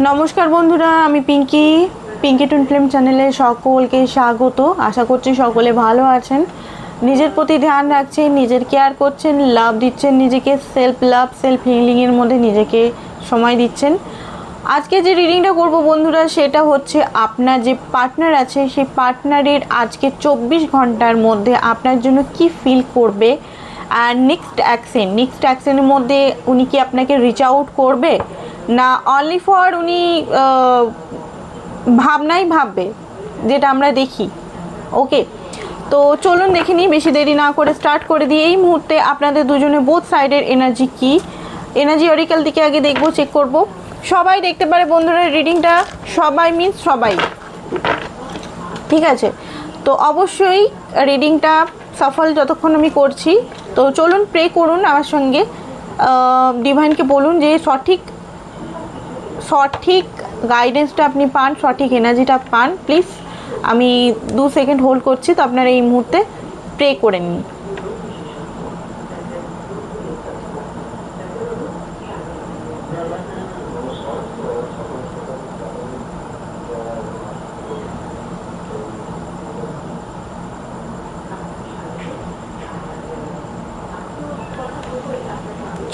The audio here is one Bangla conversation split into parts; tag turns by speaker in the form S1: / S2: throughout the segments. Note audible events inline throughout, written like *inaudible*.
S1: নমস্কার বন্ধুরা, আমি পিঙ্কি। পিঙ্কি টুন ফিল্ম চ্যানেলে সকলকে স্বাগত। আশা করছি সকলে ভালো আছেন। নিজের প্রতি ধ্যান রাখছেন, নিজের কেয়ার করছেন লাভ দিচ্ছেন, নিজেকে সেলফ লাভ সেলফ হিলিংয়ের মধ্যে নিজেকে সময় দিচ্ছেন। আজকে যে রিডিংটা করব বন্ধুরা, সেটা হচ্ছে আপনার যে পার্টনার আছে, সেই পার্টনারের আজকে চব্বিশ ঘণ্টার মধ্যে আপনার জন্য কি ফিল করবে? আর নেক্সট অ্যাকশন নেক্সট অ্যাকশনের মধ্যে উনি কি আপনাকে রিচ আউট করবে? না অনলি ফর উনি ভাবনাই ভাববে, যেটা আমরা দেখি। ওকে তো চলুন দেখে নিই, বেশি দেরি না করে স্টার্ট করে দিই এই মুহূর্তে আপনাদের দুজনে বোথ সাইডের এনার্জি কি? এনার্জি অরিক্যাল দিকে আগে দেখব চেক করব। সবাই দেখতে পারে বন্ধুরা রিডিংটা সবাই মিন্স সবাই। ঠিক আছে? তো অবশ্যই রিডিংটা সফল যতক্ষণ আমি করছি। তো চলুন প্রে করুন আমার সঙ্গে। ডিভাইনকে বলুন যে সঠিক সঠিক গাইডেন্সটা আপনি পান, সঠিক এনার্জিটা পান প্লিজ আমি দু সেকেন্ড হোল্ড করছি, তো আপনারা এই মুহূর্তে প্রে করে নিন।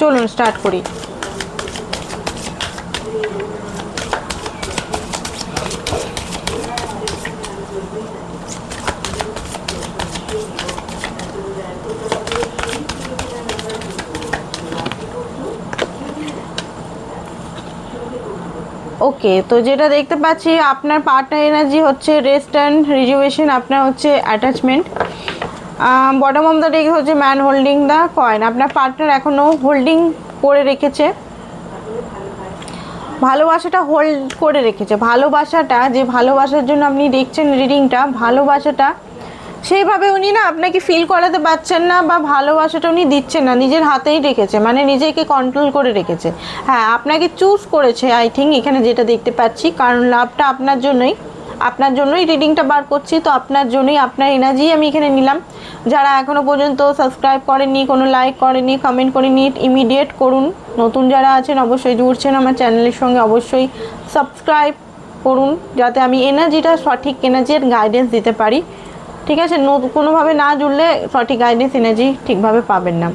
S1: চলুন স্টার্ট করি। ওকে তো যেটা দেখতে পাচ্ছি, আপনার পার্টনার এনার্জি হচ্ছে রেস্ট অ্যান্ড রিজুভেশন আপনার হচ্ছে attachment bottom of the deck হচ্ছে ম্যান হোল্ডিং দ্য কয়েন আপনার পার্টনার এখনও হোল্ডিং করে রেখেছে। ভালোবাসাটা হোল্ড করে রেখেছে। ভালোবাসাটা, যে ভালোবাসার জন্য আপনি দেখছেন রিডিংটা ভালোবাসাটা সেইভাবে উনি না আপনাকে ফিল করাতে পারছেন না বা ভালোবাসাটা উনি দিচ্ছেন না, নিজের হাতেই রেখেছে মানে নিজেকে কন্ট্রোল করে রেখেছে। হ্যাঁ আপনাকে চুজ করেছে আই থিঙ্ক এখানে যেটা দেখতে পাচ্ছি, কারণ লাভটা আপনার জন্যই আপনার জন্যই রিডিংটা বার করছি, তো আপনার জন্যই আপনার এনার্জি আমি এখানে নিলাম। যারা এখনও পর্যন্ত সাবস্ক্রাইব করেননি, কোনো লাইক করেনি কমেন্ট করেনি ইমিডিয়েট করুন। নতুন যারা আছেন, অবশ্যই জুড়ছেন আমার চ্যানেলের সঙ্গে, অবশ্যই সাবস্ক্রাইব করুন, যাতে আমি এনার্জিটা সঠিক এনার্জির গাইডেন্স দিতে পারি। ঠিক আছে? কোনোভাবে না জুড়লে সঠিক গাইডেন্স এনার্জি ঠিকভাবে পাবেন না।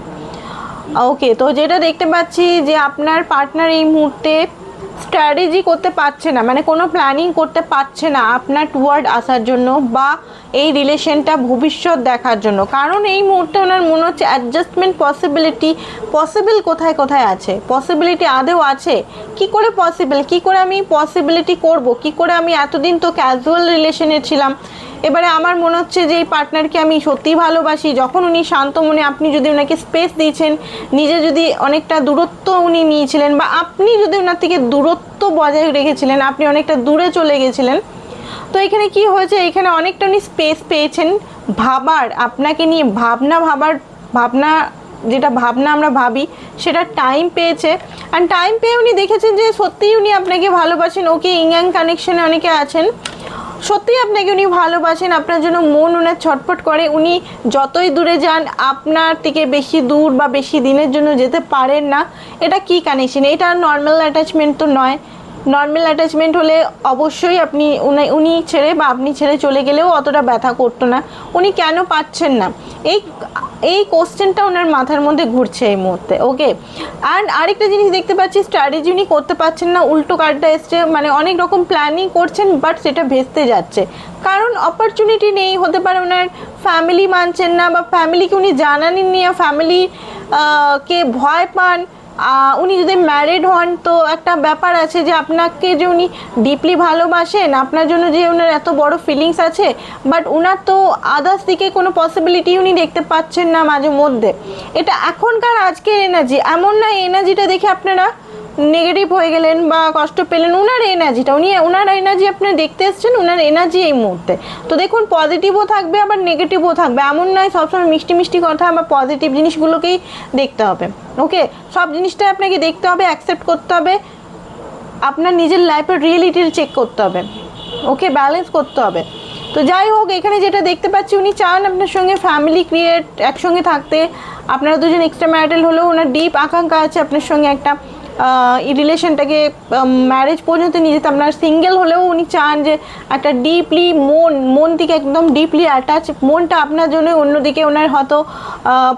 S1: ওকে তো যেটা দেখতে পাচ্ছি যে আপনার পার্টনার এই মুহূর্তে স্ট্র্যাটেজি করতে পারছে না মানে কোনো প্ল্যানিং করতে পারছে না আপনার টুয়ার্ড আসার জন্য বা এই রিলেশনটা ভবিষ্যৎ দেখার জন্য। কারণ এই মুহূর্তে ওনার মনে হচ্ছে অ্যাডজাস্টমেন্ট পসিবিলিটি পসিবল কোথায় কোথায় আছে? পসিবিলিটি আদেও আছে। কি করে পসিবল কি করে আমি পসিবিলিটি করব? কি করে আমি এতদিন তো ক্যাজুয়াল রিলেশনে ছিলাম? এবারে আমার মনে হচ্ছে যে এই পার্টনারকে আমি সত্যিই ভালোবাসি। যখন উনি শান্ত মনে আপনি যদি ওনাকে স্পেস দিয়েছেন, নিজে যদি অনেকটা দূরত্ব উনি নিয়েছিলেন বা আপনি যদি ওনার থেকে দূরত্ব বজায় রেখেছিলেন, আপনি অনেকটা দূরে চলে গেছিলেন তো এখানে কি হয়েছে? এখানে অনেকটা উনি স্পেস পেয়েছেন। ভাবার, আপনাকে নিয়ে ভাবনা ভাবার, ভাবনা, যেটা ভাবনা আমরা ভাবি, সেটা টাইম পেয়েছে। অ্যান্ড টাইম পেয়ে উনি দেখেছেন যে সত্যিই উনি আপনাকে ভালোবাসেন। ওকে ইংয়াং কানেকশনে অনেকে আছেন। সত্যিই আপনাকে উনি ভালোবাসেন। আপনার জন্য মন ওনার ছটফট করে। উনি যতই দূরে যান, আপনার থেকে বেশি দূর বা বেশি দিনের জন্য যেতে পারেন না। এটা কি কানেকশন এটা নর্মাল অ্যাটাচমেন্ট তো নয়। নর্মাল অ্যাটাচমেন্ট হলে অবশ্যই আপনি উনি ছেড়ে বা আপনি ছেড়ে চলে গেলেও অতটা ব্যথা করতো না। উনি কেন পাচ্ছেন না? এই এই কোশ্চেনটা ওনার মাথার মধ্যে ঘুরছে এই মুহূর্তে ওকে অ্যান্ড আরেকটা জিনিস দেখতে পাচ্ছি স্ট্র্যাটেজি উনি করতে পারছেন না, উল্টো কার্ডটা এসছে মানে অনেক রকম প্ল্যানিং করছেন বাট সেটা ভেস্তে যাচ্ছে। কারণ অপরচুনিটি নেই, হতে পারে ওনার ফ্যামিলি মানছেন না, বা ফ্যামিলিকে উনি জানাননি ফ্যামিলি কে ভয় পান উনি যদি ম্যারিড হন, তো একটা ব্যাপার আছে যে আপনাকে যে উনি ডিপলি ভালোবাসেন, আপনার জন্য যে ওনার এত বড় ফিলিংস আছে বাট ওনার তো আদার্স দিকে কোনো পসিবিলিটি উনি দেখতে পাচ্ছেন না মাঝে মধ্যে। এটা এখনকার আজকের এনার্জি এমন না এনার্জিটা দেখে আপনারা নেগেটিভ হয়ে গেলেন বা কষ্ট পেলেন ওনার এনার্জিটা উনি ওনার এনার্জি আপনি দেখতে এসছেন ওনার এনার্জি এই মুহূর্তে। তো দেখুন পজিটিভও থাকবে, আবার নেগেটিভও থাকবে। এমন নয়, সবসময় মিষ্টি মিষ্টি কথা বা পজিটিভ জিনিসগুলোকেই দেখতে হবে। ওকে সব জিনিসটাই আপনাকে দেখতে হবে অ্যাকসেপ্ট করতে হবে। আপনার নিজের লাইফের রিয়েলিটির চেক করতে হবে। ওকে ব্যালেন্স করতে হবে। তো যাই হোক, এখানে যেটা দেখতে পাচ্ছি, উনি চান আপনার সঙ্গে ফ্যামিলি ক্রিয়েট একসঙ্গে থাকতে। আপনারা দুজন এক্সট্রা ম্যারিটাল হলেও ওনার ডিপ আকাঙ্ক্ষা আছে আপনার সঙ্গে একটা। এই রিলেশনটাকে ম্যারেজ পর্যন্ত নিয়ে যেতে। আপনার সিঙ্গেল হলেও উনি চান যে একটা ডিপলি মন মন থেকে একদম ডিপলি অ্যাটাচ মনটা আপনার জন্য অন্যদিকে ওনার হয়তো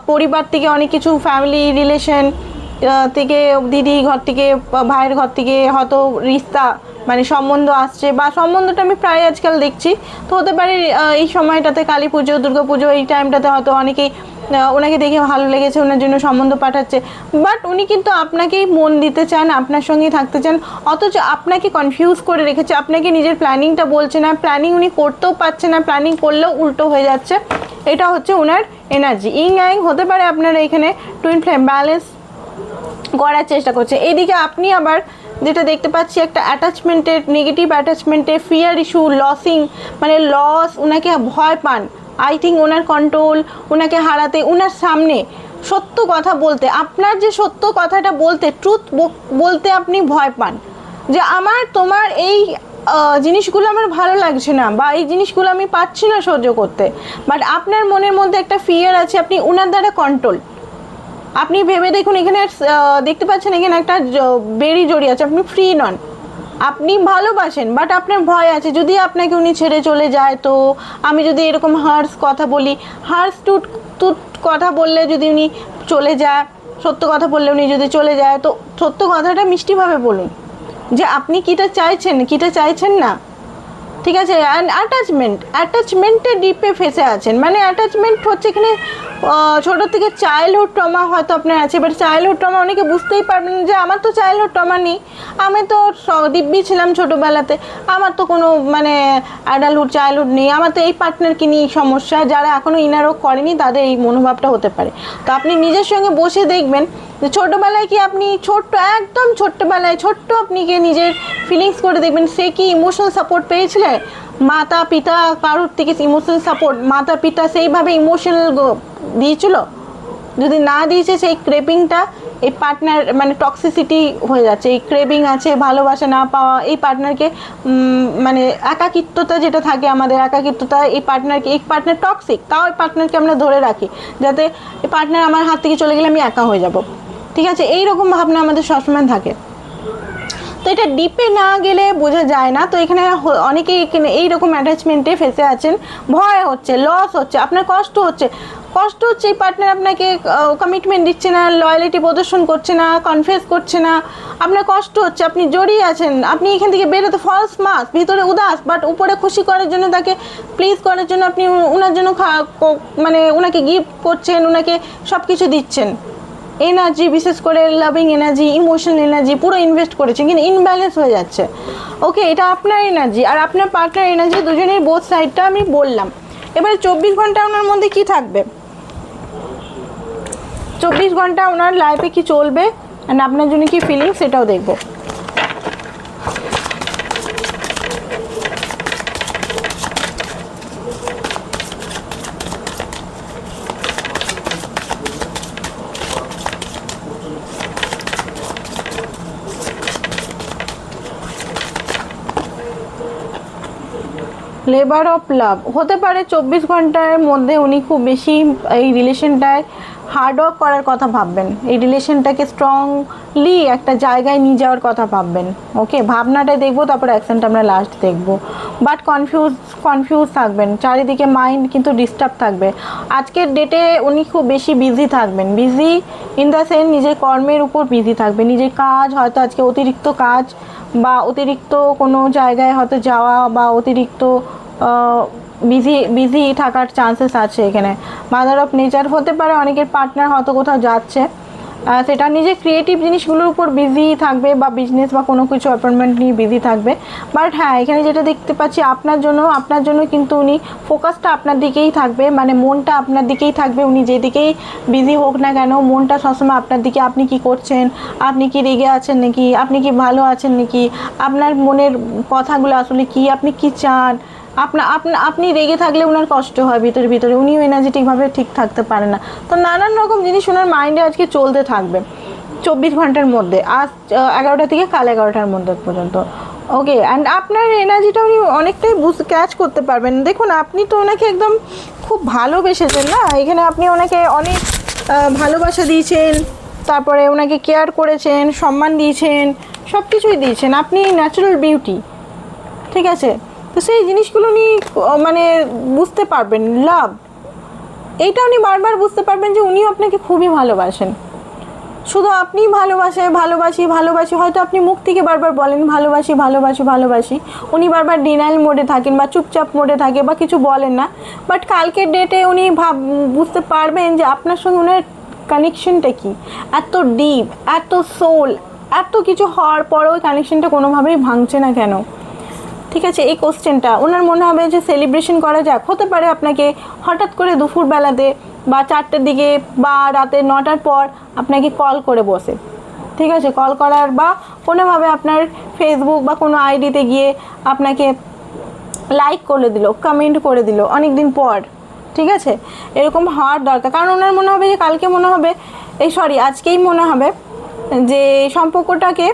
S1: পরিবার থেকে অনেক কিছু ফ্যামিলি রিলেশন থেকে দিদি ঘর থেকে, ভাইয়ের ঘর থেকে হয়তো রিস্তা মানে সম্বন্ধ আসছে বা সম্বন্ধটা আমি প্রায় আজকাল দেখছি। তো হতে পারে এই সময়টাতে কালী পুজো, দুর্গা পুজো, এই টাইমটাতে হয়তো অনেকেই ওনাকে দেখে ভালো লেগেছে, ওনার জন্য সম্বন্ধ পাঠাচ্ছে। বাট উনি কিন্তু আপনাকেই মন দিতে চান, আপনার সঙ্গেই থাকতে চান। অথচ আপনাকে কনফিউজ করে রেখেছে, আপনাকে নিজের প্ল্যানিংটা বলছে না। প্ল্যানিং উনি করতেও পারছে না প্ল্যানিং করলেও উল্টো হয়ে যাচ্ছে। এটা হচ্ছে ওনার এনার্জি ইং অ্যাং হতে পারে আপনার এখানে টুইন ফ্লেম ব্যালেন্স করার চেষ্টা করছে। এদিকে আপনি আবার যেটা দেখতে পাচ্ছি, একটা অ্যাটাচমেন্টের নেগেটিভ অ্যাটাচমেন্টের ফিয়ার ইস্যু লসিং মানে লস ওনাকে ভয় পান। আই থিঙ্ক ওনার কন্ট্রোল ওনাকে হারাতে, ওনার সামনে সত্য কথা বলতে, আপনার যে সত্য কথাটা বলতে ট্রুথ বলতে আপনি ভয় পান। যে আমার, তোমার এই জিনিসগুলো আমার ভালো লাগছে না বা এই জিনিসগুলো আমি পাচ্ছি না সহ্য করতে। বাট আপনার মনের মধ্যে একটা ফিয়ার আছে, আপনি ওনার দ্বারা কন্ট্রোল আপনি ভেবে দেখুন, এখানে দেখতে পাচ্ছেন, এখানে একটা জ- বেরি জড়ি আছে, আপনি ফ্রি নন। আপনি ভালোবাসেন বাট আপনার ভয় আছে। যদি আপনাকে উনি ছেড়ে চলে যায় তো? আমি যদি এরকম হার্স কথা বলি হার্স টুট টুট কথা বললে যদি উনি চলে যায়, সত্য কথা বললে উনি যদি চলে যায়, তো সত্য কথাটা মিষ্টিভাবে বলুন। যে আপনি কিটা চাইছেন কিটা চাইছেন না? ঠিক আছে অ্যাটাচমেন্ট অ্যাটাচমেন্টে ডিপে ফেসে আছেন। মানে অ্যাটাচমেন্ট হচ্ছে এখানে আহ, ছোটো থেকে চাইল্ডহুড ট্রমা হয়তো আপনার আছে এবার চাইল্ডহুড ট্রমা অনেকে বুঝতেই পারবেন যে আমার তো চাইল্ডহুড ট্রমা নেই। আমি তো দিব্যি ছিলাম ছোটোবেলাতে। আমার তো কোনো মানে অ্যাডাল্টহুড চাইল্ডহুড নেই। আমার তো এই পার্টনারকে নিয়ে সমস্যা। যারা এখনও ইনারও করেনি তাদের এই মনোভাবটা হতে পারে। তো আপনি নিজের সঙ্গে বসে দেখবেন যে ছোটোবেলায় কি আপনি ছোট্ট, একদম ছোট্টবেলায় ছোট্ট আপনি কি নিজের ফিলিংস করে দেখবেন, সে কি ইমোশনাল সাপোর্ট পেয়েছিলে? মাতা, পিতা কারোর থেকে ইমোশনাল সাপোর্ট মাতা, পিতা সেইভাবে ইমোশনাল দিয়েছিল? যদি না দিয়েছে সেই ক্রেপিংটা এই পার্টনার মানে টক্সিসিটি হয়ে যাচ্ছে, এই ক্রেভিং আছে, ভালোবাসা না পাওয়া, এই পার্টনারকে মানে একাকিত্বতা যেটা থাকে আমাদের, একাকিত্বতা, এই পার্টনারকে এই পার্টনার টক্সিক তাও এই পার্টনারকে আমরা ধরে রাখি, যাতে এই পার্টনার আমার হাত থেকে চলে গেলে আমি একা হয়ে যাব। ঠিক আছে? এই রকম ভাবনা আমাদের সবসময় থাকে। তো এটা ডিপে না গেলে বোঝা যায় না। তো এখানে অনেকেই এখানে এইরকম অ্যাটাচমেন্টে ফেসে আছেন। ভয় হচ্ছে লস হচ্ছে, আপনার কষ্ট হচ্ছে। কষ্ট হচ্ছে এই পার্টনার আপনাকে কমিটমেন্ট দিচ্ছে না লয়ালিটি প্রদর্শন করছে না কনফেস করছে না। আপনার কষ্ট হচ্ছে, আপনি জড়িয়ে আছেন। আপনি এখান থেকে বেরোতে ফলস মাস ভিতরে উদাস বাট উপরে খুশি করার জন্য, তাকে প্লিজ করার জন্য আপনি ওনার জন্য মানে ওনাকে গিফট করছেন ওনাকে সব কিছু দিচ্ছেন। এনার্জি বিশেষ করে লাভিং এনার্জি ইমোশনাল এনার্জি পুরো ইনভেস্ট করেছেন কিন্তু ইনব্যালেন্স হয়ে যাচ্ছে। ওকে এটা আপনার এনার্জি আর আপনার পার্টনার এনার্জি দুজনের বোধ সাইডটা আমি বললাম। এবারে চব্বিশ ঘণ্টা ওনার মধ্যে কি থাকবে? চব্বিশ ঘণ্টা ওনার লাইফে কি চলবে? অ্যান্ড আপনার জন্য কি ফিলিংস সেটাও দেখব। লেবার অফ লাভ হতে পারে চব্বিশ ঘণ্টার মধ্যে উনি খুব বেশি এই রিলেশনটায় হার্ডওয়ার্ক করার কথা ভাববেন। এই রিলেশনটাকে স্ট্রংলি একটা জায়গায় নিয়ে যাওয়ার কথা ভাববেন। ওকে ভাবনাটাই দেখব, তারপর অ্যাকশনটা আমরা লাস্ট দেখব। বাট কনফিউজ কনফিউজ থাকবেন। চারিদিকে মাইন্ড কিন্তু ডিস্টার্ব থাকবে। আজকের ডেটে উনি খুব বেশি বিজি থাকবেন। বিজি ইন দ্য সেন্স নিজের কর্মের উপর বিজি থাকবে নিজের কাজ হয়তো আজকে অতিরিক্ত কাজ বা অতিরিক্ত কোনো জায়গায় হয়তো যাওয়া বা অতিরিক্ত বিজি বিজি থাকার চান্সেস আছে এখানে। মাদার অফ নেচার হতে পারে, অনেকের পার্টনার হয়তো কোথাও যাচ্ছে। সেটা নিজের ক্রিয়েটিভ জিনিসগুলোর উপর বিজি থাকবে বা বিজনেস বা কোনো কিছু অ্যাপয়েন্টমেন্ট নিয়ে বিজি থাকবে। বাট হ্যাঁ এখানে যেটা দেখতে পাচ্ছি, আপনার জন্য আপনার জন্য কিন্তু উনি ফোকাসটা আপনার দিকেই থাকবে মানে মনটা আপনার দিকেই থাকবে, উনি যেদিকেই বিজি হোক না কেন, মনটা সবসময় আপনার দিকে, আপনি কি করছেন, আপনি কি রেগে আছেন নাকি, আপনি কি ভালো আছেন নাকি, আপনার মনের কথাগুলো আসলে কি, আপনি কি চান আপনার আপনা, আপনি রেগে থাকলে ওনার কষ্ট হয় ভিতরে ভিতরে। উনিও এনার্জেটিকভাবে ঠিক থাকতে পারে না। তো নানান রকম জিনিস ওনার মাইন্ডে আজকে চলতে থাকবে। চব্বিশ ঘণ্টার মধ্যে। আজ এগারোটা থেকে কাল এগারোটার মধ্যে পর্যন্ত। ওকে অ্যান্ড আপনার এনার্জিটা উনি অনেকটাই বুঝ ক্যাচ করতে পারবেন। দেখুন, আপনি তো ওনাকে একদম খুব ভালোবেসেছেন না? এখানে আপনি ওনাকে অনেক ভালোবাসা দিয়েছেন, তারপরে ওনাকে কেয়ার করেছেন, সম্মান দিয়েছেন সব কিছুই দিয়েছেন। আপনি ন্যাচারাল বিউটি ঠিক আছে? তো সেই জিনিসগুলো উনি মানে বুঝতে পারবেন, লাভ। এইটা উনি বারবার বুঝতে পারবেন যে উনিও আপনাকে খুবই ভালোবাসেন। শুধু আপনি ভালোবাসে, ভালোবাসি ভালোবাসি, হয়তো আপনি মুখ থেকে বারবার বলেন, ভালোবাসি ভালোবাসি ভালোবাসি। উনি বারবার ডিনাইল মোডে থাকেন বা চুপচাপ মোডে থাকে বা কিছু বলেন না। বাট কালকের ডেটে উনি ভাব, বুঝতে পারবেন যে আপনার সঙ্গে ওনার কানেকশনটা কি? এত ডিপ এত সোল এত কিছু হওয়ার পরেও ওই কানেকশনটা কোনোভাবেই ভাঙছে না কেন? ঠিক আছে, এই কোশ্চেনটা ওনার মনে হবে যে সেলিব্রেশন করা যাক। হতে পারে আপনাকে হঠাৎ করে দুপুর বেলাতে বা চারটের দিকে বা রাতে নটার পর আপনাকে কল করে বসে। ঠিক আছে কল করার বা কোনোভাবে আপনার ফেসবুক বা কোনো আইডিতে গিয়ে আপনাকে লাইক করে দিল কমেন্ট করে দিল অনেক দিন পর। ঠিক আছে, এরকম হওয়ার দরকার। কারণ ওনার মনে হবে যে কালকে মনে হবে, এই সরি আজকেই মনে হবে যে সম্পর্কটাকে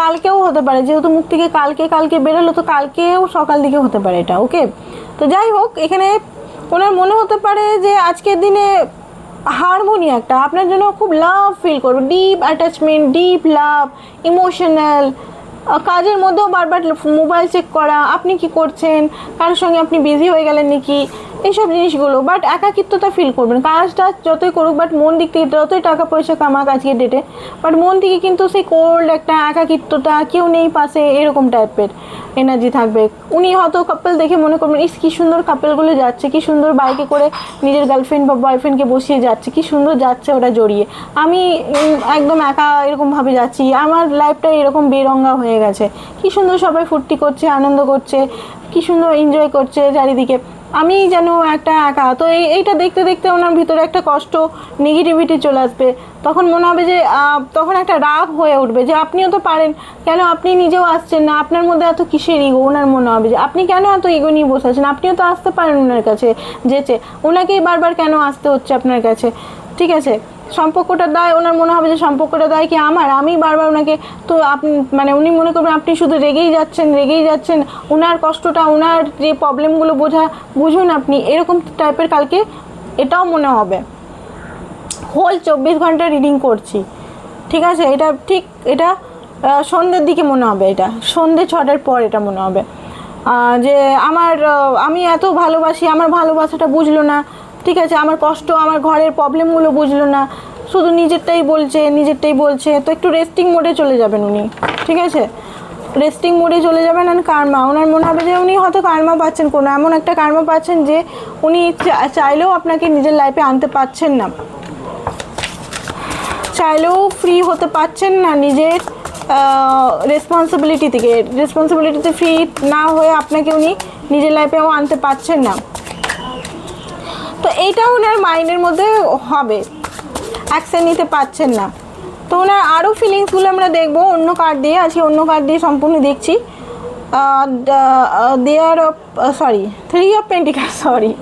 S1: কালকেও হতে পারে, যেহেতু মুখ থেকে কালকে কালকে বেরোলো, তো কালকেও সকাল দিকে হতে পারে এটা ওকে তো যাই হোক, এখানে ওনার মনে হতে পারে যে আজকের দিনে হারমোনি একটা, আপনার জন্য খুব লাভ ফিল করবে deep attachment deep love emotional কাজের মধ্যেও বারবার মোবাইল চেক করা, আপনি কি করছেন, কারোর সঙ্গে আপনি বিজি হয়ে গেলেন নাকি এইসব জিনিসগুলো বাট একাকিত্বতা ফিল করবেন। কাজটা যতই করুক বাট মন দিক থেকে যতই টাকা পয়সা কামাক আজকের ডেটে বাট মন থেকে কিন্তু সেই কোল্ড একটা একাকিত্বতা কেউ নেই পাশে, এরকম টাইপের এনার্জি থাকবে। উনি হয়তো কাপল দেখে মনে করবেন, ইস, কী সুন্দর কাপলগুলো যাচ্ছে, কি সুন্দর বাইকে করে নিজের গার্লফ্রেন্ড বা বয়ফ্রেন্ডকে বসিয়ে যাচ্ছে, কি সুন্দর যাচ্ছে ওরা জড়িয়ে। আমি একদম একা এরকমভাবে যাচ্ছি, আমার লাইফটা এরকম বেরঙ্গা হয়ে গেছে। কি সুন্দর সবাই ফুর্তি করছে, আনন্দ করছে, কি সুন্দর এনজয় করছে চারিদিকে। আমি যেন একটা একা, তো এই, এইটা দেখতে দেখতে ওনার ভিতরে একটা কষ্ট নেগেটিভিটি চলে আসবে। তখন মনে হবে যে তখন একটা রাগ হয়ে উঠবে যে, আপনিও তো পারেন, কেন আপনি নিজেও আসছেন না? আপনার মধ্যে এত কিসের ইগো ওনার মনে হবে যে, আপনি কেন এত ইগো নিয়ে বসে আছেন? আপনিও তো আসতে পারেন ওনার কাছে যেচে ওনাকেই বারবার কেন আসতে হচ্ছে আপনার কাছে? ঠিক আছে? সম্পর্কটা দায়, ওনার মনে হবে যে সম্পর্কটা দায় কি আমার? আমি বারবার ওনাকে, তো আপনি মানে উনি মনে করবেন আপনি শুধু রেগেই যাচ্ছেন রেগেই যাচ্ছেন ওনার কষ্টটা ওনার যে প্রবলেমগুলো বোঝা, বুঝুন আপনি, এরকম টাইপের কালকে এটাও মনে হবে। হোল চব্বিশ ঘণ্টা রিডিং করছি, ঠিক আছে? এটা ঠিক, এটা সন্ধ্যের দিকে মনে হবে এটা সন্ধ্যে ছটার পর এটা মনে হবে। যে আমার আমি এত ভালোবাসি, আমার ভালোবাসাটা বুঝলো না ঠিক আছে, আমার কষ্ট, আমার ঘরের প্রবলেমগুলো বুঝলো না। শুধু নিজেরটাই বলছে নিজেরটাই বলছে। তো একটু রেস্টিং মোডে চলে যাবেন উনি, ঠিক আছে? রেস্টিং মোডে চলে যাবেন আর কার্মা ওনার মনে হবে যে উনি হয়তো কার্মা পাচ্ছেন কোনো, এমন একটা কার্মা পাচ্ছেন যে উনি চাইলেও আপনাকে নিজের লাইফে আনতে পারছেন না। চাইলেও ফ্রি হতে পারছেন না নিজের রেসপন্সিবিলিটি থেকে। রেসপন্সিবিলিটিতে ফ্রি না হয়ে আপনাকে উনি নিজের লাইফেও আনতে পারছেন না। তো এইটা ওনার মাইন্ডের মধ্যে হবে। অ্যাকশন নিতে পারছেন না। তো ওনার আরও ফিলিংসগুলো আমরা দেখব। অন্য কার্ড দিয়ে আজকে অন্য কার্ড দিয়ে সম্পূর্ণ দেখছি। There of sorry three of pentacle sorry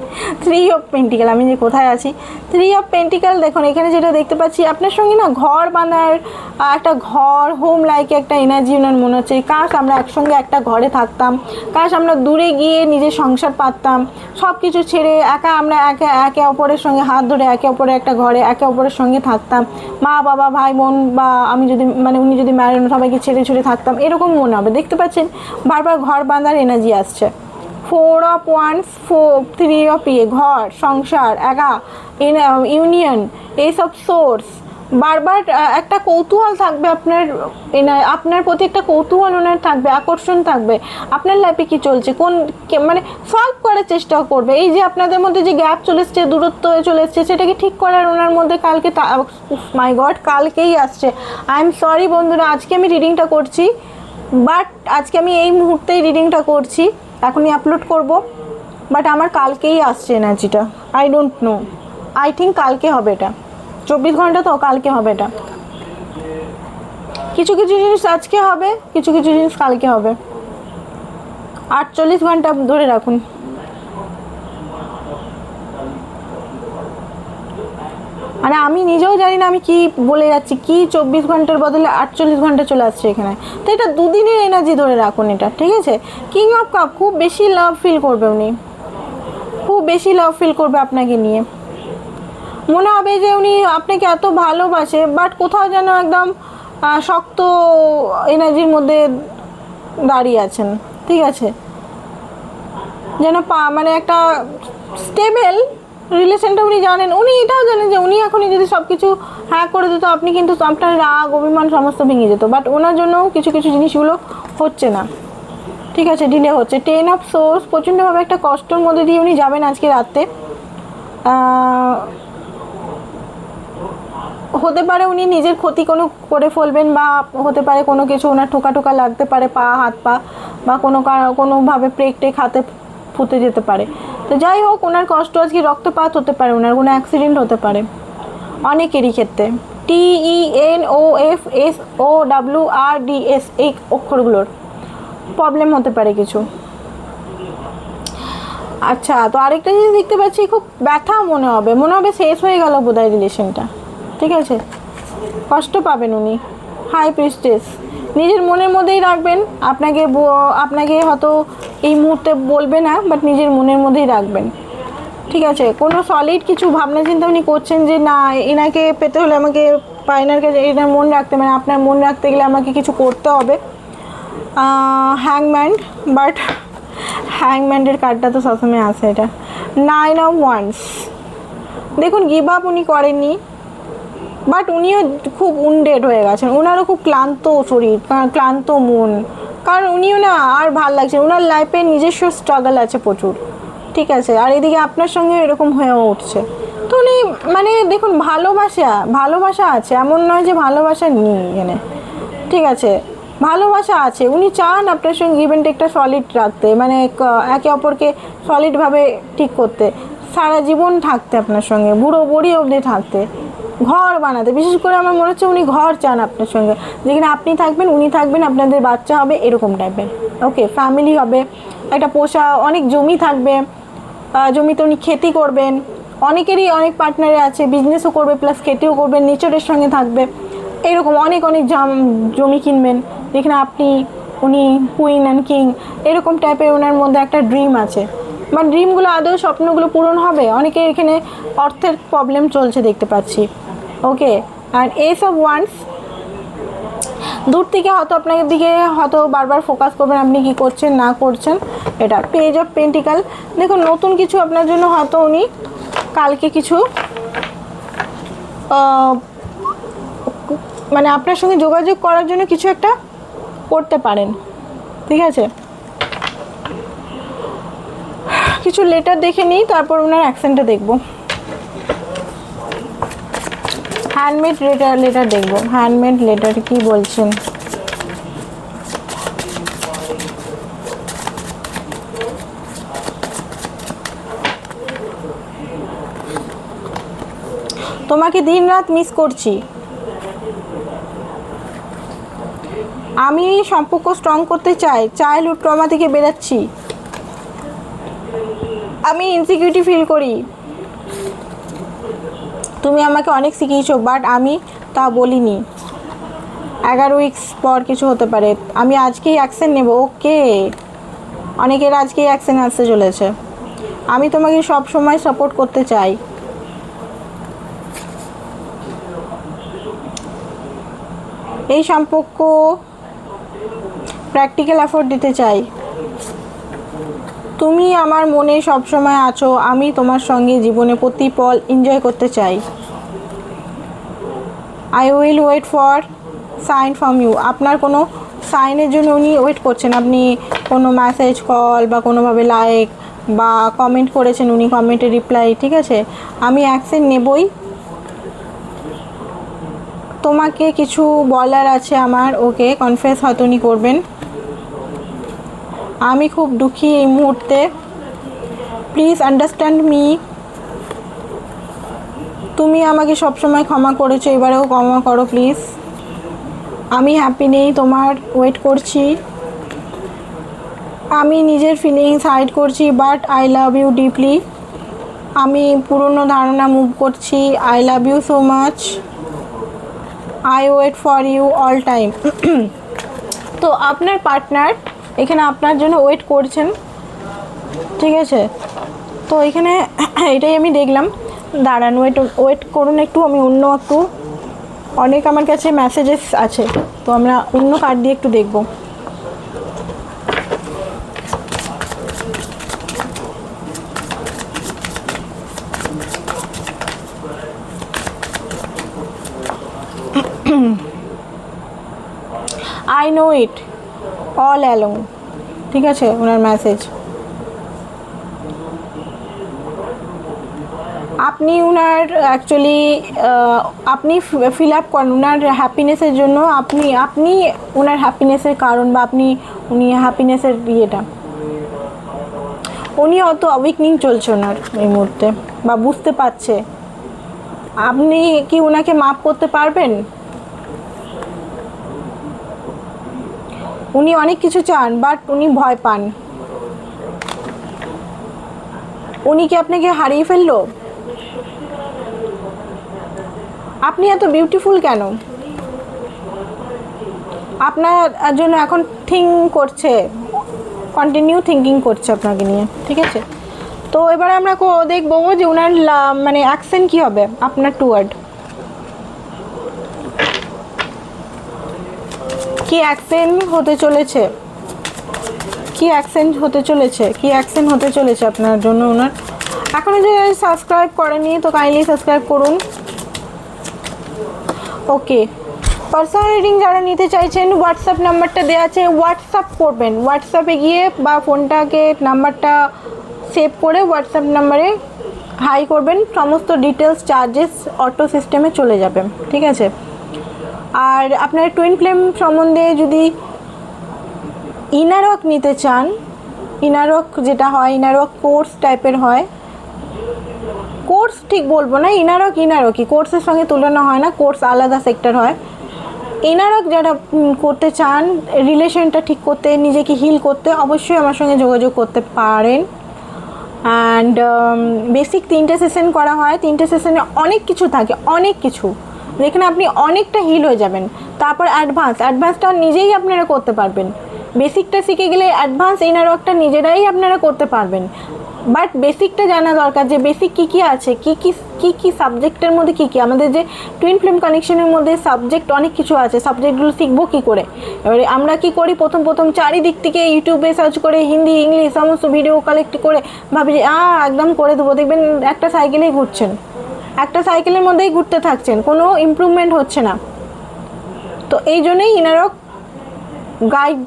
S1: three of pentacle আমি যে কোথায় আছি? থ্রি অফ পেন্টিক্যাল দেখুন, এখানে যেটা দেখতে পাচ্ছি, আপনার সঙ্গে না ঘর বানার একটা ঘর হোম লাইক একটা এনার্জি ওনার মনে হচ্ছে। কাশ, আমরা একসঙ্গে একটা ঘরে থাকতাম। কাশ, আমরা দূরে গিয়ে নিজের সংসার পাততাম। সব কিছু ছেড়ে একা আমরা একে একে অপরের সঙ্গে হাত ধরে একে অপরের একটা ঘরে, একে অপরের সঙ্গে থাকতাম। মা, বাবা, ভাই, বোন বা আমি যদি মানে উনি যদি ম্যারেন সবাইকে ছেড়ে ছেড়ে থাকতাম, এরকম মনে হবে। দেখতে পাচ্ছেন, বারবার ঘর বাঁধার এনার্জি আসছে। Four of one four three of ইয়ে ঘর সংসার একা ইউনিয়ন এইসব সোর্স বারবার একটা কৌতূহল থাকবে আপনার এনা- আপনার প্রতি একটা কৌতূহল ওনার থাকবে, আকর্ষণ থাকবে। আপনার লাইফে কি চলছে? কোন মানে সলভ করার চেষ্টা করবে। এই যে আপনাদের মধ্যে যে গ্যাপ চলে এসছে, দূরত্ব চলে এসছে সেটাকে ঠিক করার ওনার মধ্যে কালকে মাই গড কালকেই আসছে। আই এম সরি বন্ধুরা, আজকে আমি রিডিংটা করছি বাট আজকে আমি এই মুহূর্তেই রিডিংটা করছি। এখনই আপলোড করব বাট আমার কালকেই আসছে এনার্জিটা। I don't know I think কালকে হবে এটা। চব্বিশ ঘণ্টা তো কালকে হবে এটা। কিছু কিছু জিনিস আজকে হবে, কিছু কিছু জিনিস কালকে হবে। আটচল্লিশ ঘণ্টা ধরে রাখুন। মানে আমি নিজেও জানি না আমি কি বলে যাচ্ছি। কি চব্বিশ ঘণ্টার বদলে আটচল্লিশ ঘণ্টা চলে আসছে এখানে। তো এটা দুদিনের এনার্জি ধরে রাখুন এটা, ঠিক আছে? কিং অফ কাপ খুব বেশি লাভ ফিল করবে উনি। খুব বেশি লাভ ফিল করবে আপনাকে নিয়ে। মনে হবে যে উনি আপনাকে এত ভালোবাসে বাট কোথাও যেন একদম শক্ত এনার্জির মধ্যে দাঁড়িয়ে আছেন, ঠিক আছে? যেন পা মানে একটা স্টেবল রিলেশনটা উনি জানেন। উনি এটাও জানেন যে উনি এখনই যদি সব কিছু হ্যাঁ করে দিত আপনি কিন্তু আপনার রাগ অভিমান সমস্ত ভেঙে যেত। বাট ওনার জন্য কিছু কিছু জিনিসগুলো হচ্ছে না। ঠিক আছে ডিলে হচ্ছে। টেন অফ সোর্স প্রচণ্ডভাবে একটা কষ্টের মধ্যে দিয়ে উনি যাবেন আজকে রাতে। আহ, হতে পারে উনি নিজের ক্ষতি কোনো করে ফেলবেন বা হতে পারে কোনো কিছু ওনার ঠোকা ঠোকা লাগতে পারে পা হাত পা বা কোনো কোনোভাবে প্রেক টেক হাতে ফুটে যেতে পারে। তো যাই হোক ওনার কষ্ট আজকে রক্তপাত হতে পারে ওনার কোনো অ্যাক্সিডেন্ট হতে পারে। অনেকেরই ক্ষেত্রে। T E N O F S O W R D S এই অক্ষরগুলোর প্রবলেম হতে পারে কিছু। আচ্ছা তো আরেকটা জিনিস দেখতে পাচ্ছি, খুব ব্যথা মনে হবে। মনে হবে শেষ হয়ে গেল বোধহয় রিলেশনটা ঠিক আছে? কষ্ট পাবেন উনি। হাই প্রিস্টেস নিজের মনের মধ্যেই রাখবেন। আপনাকে আপনাকে হয়তো এই মুহূর্তে বলবে না বাট নিজের মনের মধ্যেই রাখবেন। ঠিক আছে? কোনো সলিড কিছু, ভাবনা চিন্তা উনি করছেন যে, না, এনাকে পেতে হলে আমাকে বা এনার কাছে, এনার মন রাখতে মানে আপনার মন রাখতে গেলে আমাকে কিছু করতে হবে। হ্যাংম্যান বাট হ্যাংম্যানের কার্ডটা তো সবসময় আসে এটা। নাইন অফ ওয়ান্স দেখুন গিভ আপ উনি করেননি। বাট উনিও খুব উন্ডেড হয়ে গেছেন। ওনারও খুব ক্লান্ত শরীর ক্লান্ত মন। কারণ উনিও না আর ভালো লাগছে ওনার লাইফে নিজস্ব স্ট্রাগল আছে প্রচুর। ঠিক আছে? আর এদিকে আপনার সঙ্গে এরকম হয়ে উঠছে। তো উনি মানে দেখুন, ভালোবাসা ভালোবাসা আছে। এমন নয় যে ভালোবাসা নেই এখানে। ঠিক আছে? ভালোবাসা আছে। উনি চান আপনার সঙ্গে ইভেন্ট একটা সলিড রাখতে মানে একে অপরকে সলিডভাবে ঠিক করতে। সারা জীবন থাকতে আপনার সঙ্গে, বুড়ো বুড়ি অবধি থাকতে। ঘর বানাতে। বিশেষ করে আমার মনে হচ্ছে উনি ঘর চান আপনার সঙ্গে। যেখানে আপনি থাকবেন, উনি থাকবেন, আপনাদের বাচ্চা হবে এরকম টাইপের। ওকে ফ্যামিলি হবে, একটা পোষা, অনেক জমি থাকবে। জমিতে উনি খেতি করবেন। অনেকেরই অনেক পার্টনারে আছে বিজনেসও করবে প্লাস খেতিও করবেন নেচারের সঙ্গে থাকবে। এরকম অনেক অনেক জাম কিনবেন, যেখানে আপনি, উনি কুইন অ্যান্ড কিং এরকম টাইপের ওনার মধ্যে একটা ড্রিম আছে। বা ড্রিমগুলো আদৌ স্বপ্নগুলো পূরণ হবে? অনেকে এখানে অর্থের প্রবলেম চলছে দেখতে পাচ্ছি। ওকে আর অফ ওয়ান্স দূর থেকে হয়তো আপনার দিকে হয়তো বারবার ফোকাস করবেন আপনি কি করছেন, না করছেন। এটা পেজ অফ পেন্টিকাল দেখুন, নতুন কিছু আপনার জন্য হয়তো উনি কালকে কিছু মানে আপনার সঙ্গে যোগাযোগ করার জন্য কিছু একটা করতে পারেন। ঠিক আছে? কিছু লেটার দেখে নিই, তারপর ওনার অ্যাকসেন্টটা দেখব। হ্যান্ডমেড লেটার লেটার দেখব। হ্যান্ডমেড লেটার কি বলছেন? তোমাকে দিন রাত মিস করছি। আমি এই সম্পর্ক স্ট্রং করতে চাই চাইল্ডহুড ট্রমা থেকে বেরাচ্ছি। আমি ইনসিকিউরিটি ফিল করি। তুমি আমাকে অনেক শিখিয়েছো বাট আমি তা বলিনি। এগারো উইকস পর কিছু হতে পারে। আমি আজকেই অ্যাকশন নেব ওকে অনেকের আজকেই অ্যাকশন আসতে চলেছে। আমি তোমাকে সব সময় সাপোর্ট করতে চাই। এই সম্পর্ক প্র্যাকটিক্যাল এফোর্ট দিতে চাই। তুমি আমার মনে সবসময় আছো, আমি তোমার সঙ্গে জীবনে প্রতি পল এনজয় করতে চাই। I will wait for sign from you আপনার কোনো সাইনের জন্য উনি ওয়েট করছেন। আপনি কোনো মেসেজ কল বা কোনোভাবে লাইক বা কমেন্ট করেছেন উনি কমেন্টে রিপ্লাই ঠিক আছে? আমি অ্যাকশন নেবই। তোমাকে কিছু বলার আছে আমার, ওকে কনফেস হয়তো উনি করবেন। আমি খুব দুঃখী এই মুহূর্তে। প্লিজ আন্ডারস্ট্যান্ড মি তুমি আমাকে সবসময় ক্ষমা করেছ, এবারেও ক্ষমা করো প্লিজ আমি হ্যাপি নেই, তোমার ওয়েট করছি। আমি নিজের ফিলিংস হাইড করছি but I love you deeply আমি পুরনো ধারণা মুভ করছি I love you so much I wait for you all time তো আপনার পার্টনার এখানে আপনার জন্য ওয়েট করছেন। ঠিক আছে? তো এখানে *clears throat* এটাই আমি দেখলাম। দাঁড়ান ওয়েট ওয়েট করুন একটু, আমি অন্য একটু। অনেক আমার কাছে মেসেজেস আছে। তো আমরা অন্য কার্ড দিয়ে একটু দেখব। I know it all along ঠিক আছে? ওনার মেসেজ আপনি উনার অ্যাকচুয়ালি আপনি ফিল আপ করেন উনার হ্যাপিনেসের জন্য, আপনি আপনি ওনার হ্যাপিনেসের কারণ বা আপনি, উনি হ্যাপিনেসের ইয়েটা। উনি অত অবিকনিং চলছে ওনার এই মুহূর্তে বা বুঝতে পারছে। আপনি কি ওনাকে মাফ করতে পারবেন? উনি অনেক কিছু চান বাট উনি ভয় পান। উনি কি আপনাকে হারিয়ে ফেলল? আপনি এত বিউটিফুল কেন? আপনার জন্য এখন থিঙ্ক করছে কন্টিনিউ থিঙ্কিং করছে আপনাকে নিয়ে, ঠিক আছে? তো এবারে আমরা দেখব যে ওনার লা- মানে অ্যাকশন কি হবে, আপনার টুয়ার্ড কি অ্যাকসেন্ট হতে চলেছে? কি অ্যাকসেন্ট হতে চলেছে? কি অ্যাকসেন্ট হতে চলেছে আপনার জন্য ওনার? এখনও যে সাবস্ক্রাইব করেনি, তো কাইন্ডলি সাবস্ক্রাইব করুন। ওকে পার্সোনাল রিডিং যারা নিতে চাইছেন হোয়াটসঅ্যাপ নাম্বারটা দেওয়া আছে হোয়াটসঅ্যাপ করবেন। হোয়াটসঅ্যাপে গিয়ে বা ফোনটাকে নাম্বারটা সেভ করে হোয়াটসঅ্যাপ নাম্বারে হাই করবেন। সমস্ত ডিটেলস চার্জেস অটো সিস্টেমে চলে যাবে। ঠিক আছে? আর আপনার টুইন ফ্লেম সম্বন্ধে যদি ইনারক নিতে চান ইনারক যেটা হয় ইনারক কোর্স টাইপের হয় কোর্স ঠিক বলব না ইনারক ইনারকই কোর্সের সঙ্গে তুলনা হয় না কোর্স আলাদা সেক্টর হয়। ইনারক যারা করতে চান রিলেশনটা ঠিক করতে, নিজেকে হিল করতে, অবশ্যই আমার সঙ্গে যোগাযোগ করতে পারেন। অ্যান্ড বেসিক তিনটে সেশন করা হয়। তিনটে সেশনে অনেক কিছু থাকে, অনেক কিছু। যেখানে আপনি অনেকটা হিল হয়ে যাবেন। তারপর অ্যাডভান্স অ্যাডভান্সটা নিজেই আপনারা করতে পারবেন। বেসিকটা শিখে গেলে অ্যাডভান্স ইনারকটা নিজেরাই আপনারা করতে পারবেন। বাট বেসিকটা জানা দরকার যে বেসিক কী কী আছে, কী কী কী কী সাবজেক্টের মধ্যে কী কী? আমাদের যে টুইন ফ্লেম কানেকশনের মধ্যে সাবজেক্ট অনেক কিছু আছে। সাবজেক্টগুলো শিখব কী করে? এবারে আমরা কি করি? প্রথম প্রথম চারিদিক থেকে ইউটিউবে সার্চ করে হিন্দি, ইংলিশ সমস্ত ভিডিও কালেক্ট করে ভাবি যে একদম করে দেবো। দেখবেন একটা সাইকেলেই ঘুরছেন। একটা সাইকেলের মধ্যেই ঘুরতে থাকছেন, কোনো ইমপ্রুভমেন্ট হচ্ছে না। তো এই জন্যেই ইনারক গাইড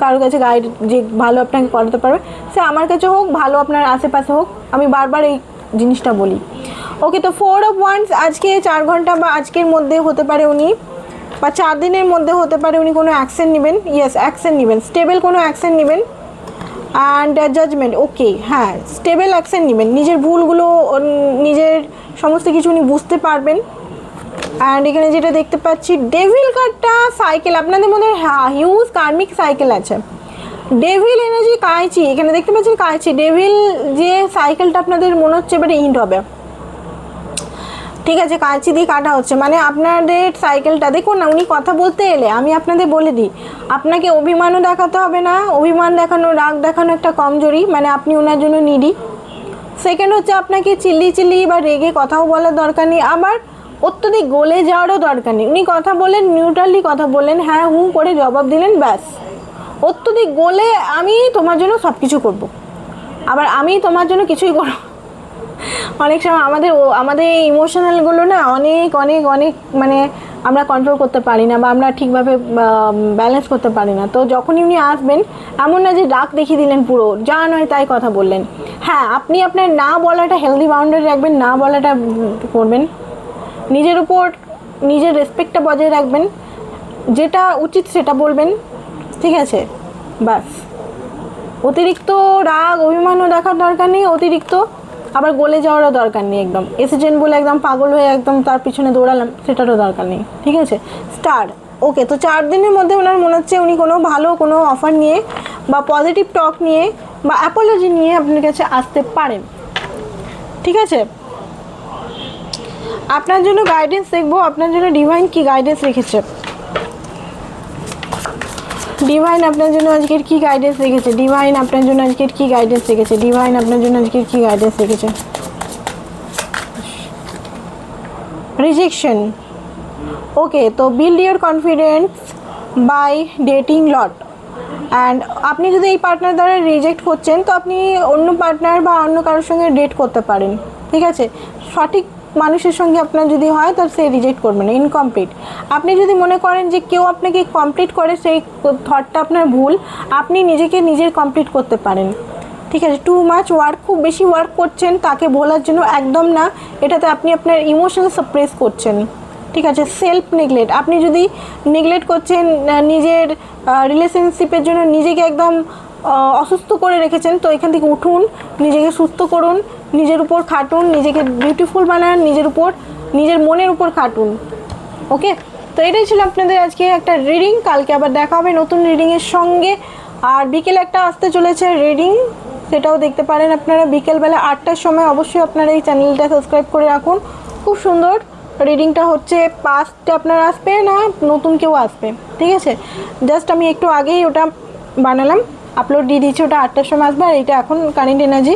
S1: কারোর কাছে গাইড যে ভালো আপনাকে করাতে পারবে, সে আমার কাছে হোক, ভালো আপনার আশেপাশে হোক, আমি বারবার এই জিনিসটা বলি। ওকে তো ফোর অফ ওয়ান্স আজকে চার ঘণ্টা বা আজকের মধ্যে হতে পারে উনি, বা চার দিনের মধ্যে হতে পারে উনি কোনো অ্যাকশন নেবেন ইয়েস অ্যাকশন নেবেন স্টেবল কোনো অ্যাকশন নেবেন। অ্যান্ড জাজমেন্ট ওকে হ্যাঁ স্টেবল অ্যাকশন নেবেন। নিজের ভুলগুলো নিজের সমস্ত কিছু উনি বুঝতে পারবেন। অ্যান্ড এখানে যেটা দেখতে পাচ্ছি ডেভিল কার্ডটা সাইকেল আপনাদের মধ্যে হ্যাঁ হিউজ কার্মিক সাইকেল আছে। ডেভিল এনার্জি কাঁচি এখানে দেখতে পাচ্ছেন কাঁচি ডেভিল যে সাইকেলটা আপনাদের মনে হচ্ছে এবারে ইন্ড হবে। ঠিক আছে, কাঁচি দিয়ে কাটা হচ্ছে। মানে আপনাদের সাইকেলটা দেখুন না, উনি কথা বলতে এলে আমি আপনাদের বলে দিই। আপনাকে অভিমানও দেখাতে হবে না, অভিমান দেখানো, রাগ দেখানো একটা কমজোরি মানে আপনি ওনার জন্য নিডি সেকেন্ড হচ্ছে আপনাকে চিল্লি চিল্লি বা রেগে কথাও বলার দরকার নেই, আবার অত্যধিক গলে যাওয়ারও দরকার নেই। উনি কথা বলেন নিউট্রালি কথা বললেন হ্যাঁ হুঁ করে জবাব দিলেন, ব্যাস। অত্যধিক গলে আমি তোমার জন্য সব কিছু করব। আবার আমি তোমার জন্য কিছুই করব অনেক সময় আমাদের আমাদের এই ইমোশনালগুলো না অনেক অনেক অনেক মানে আমরা কন্ট্রোল করতে পারি না বা আমরা ঠিকভাবে ব্যালেন্স করতে পারি না। তো যখনই উনি আসবেন, এমন না যে ডাক দেখিয়ে দিলেন পুরো, যা নয় তাই কথা বললেন। হ্যাঁ আপনি আপনার না বলাটা হেলদি বাউন্ডারি রাখবেন, না বলাটা করবেন। নিজের উপর নিজের রেসপেক্টটা বজায় রাখবেন। যেটা উচিত সেটা বলবেন। ঠিক আছে? বাস অতিরিক্ত রাগ, অভিমানও দেখার দরকার নেই, অতিরিক্ত আবার গলে যাওয়ারও দরকার নেই একদম। এসেছেন বলে একদম পাগল হয়ে একদম তার পিছনে দৌড়ালাম, সেটারও দরকার নেই, ঠিক আছে? স্টার ওকে তো চার দিনের মধ্যে ওনার মনে হচ্ছে উনি কোনো ভালো কোনো অফার নিয়ে বা পজিটিভ টক নিয়ে বা অ্যাপোলজি নিয়ে আপনার কাছে আসতে পারেন, ঠিক আছে? আপনার জন্য গাইডেন্স দেখব, আপনার জন্য ডিভাইন কি গাইডেন্স রেখেছে? ডিভাইন আপনার জন্য আজকের কি গাইডেন্স রেখেছে? ডিভাইন আপনার জন্য আজকের কি গাইডেন্স রেখেছে? ডিভাইন আপনার জন্য আজকের কি গাইডেন্স রেখেছে? রিজেকশন ওকে তো build your confidence by dating lot and আপনি যদি এই পার্টনার দ্বারা রিজেক্ট হচ্ছেন, তো আপনি অন্য পার্টনার বা অন্য কারোর সঙ্গে ডেট করতে পারেন। ঠিক আছে? সঠিক মানুষের সঙ্গে আপনার যদি হয় তো সে রিজেক্ট করবে না ইনকমপ্লিট আপনি যদি মনে করেন যে কেউ আপনাকে কমপ্লিট করে, সেই থটটা আপনার ভুল, আপনি নিজেকে নিজের কমপ্লিট করতে পারেন। ঠিক আছে টু মাচ ওয়ার্ক খুব বেশি ওয়ার্ক করছেন, তাকে বলার জন্য একদম না, এটাতে আপনি আপনার ইমোশন সাপ্রেস করছেন। ঠিক আছে সেলফ নেগলেক্ট আপনি যদি নেগলেক্ট করছেন নিজের রিলেশনশিপের জন্য নিজেকে একদম অসুস্থ করে রেখেছেন। তো এখান থেকে উঠুন, নিজেকে সুস্থ করুন, নিজের উপর খাটুন, নিজেকে বিউটিফুল বানান, নিজের উপর, নিজের মনের উপর খাটুন। ওকে তো এটাই ছিল আপনাদের আজকে একটা রিডিং কালকে আবার দেখা হবে নতুন রিডিংয়ের সঙ্গে। আর বিকেল একটা আসতে চলেছে রিডিং সেটাও দেখতে পারেন আপনারা। বিকেলবেলা আটটার সময় অবশ্যই আপনারা এই চ্যানেলটা সাবস্ক্রাইব করে রাখুন। খুব সুন্দর রিডিংটা হচ্ছে। পাস্টে আপনার আসবে না, নতুন কেউ আসবে। ঠিক আছে? জাস্ট আমি একটু আগেই ওটা বানালাম। আপলোড দিয়ে দিচ্ছি ওটা আটটার সময় আসবে আর এটা এখন কারেন্ট এনার্জি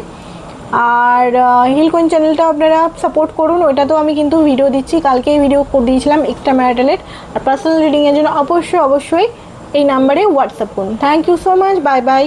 S1: আর হিল কোয়েন চ্যানেলটা আপনারা সাপোর্ট করুন ওইটা তো আমি কিন্তু ভিডিও দিচ্ছি। কালকেই ভিডিও করে দিয়েছিলাম এক্সট্রা ম্যারিটালের আর পার্সোনাল রিডিংয়ের জন্য অবশ্যই অবশ্যই এই নাম্বারে হোয়াটসঅ্যাপ করুন। Thank you so much bye bye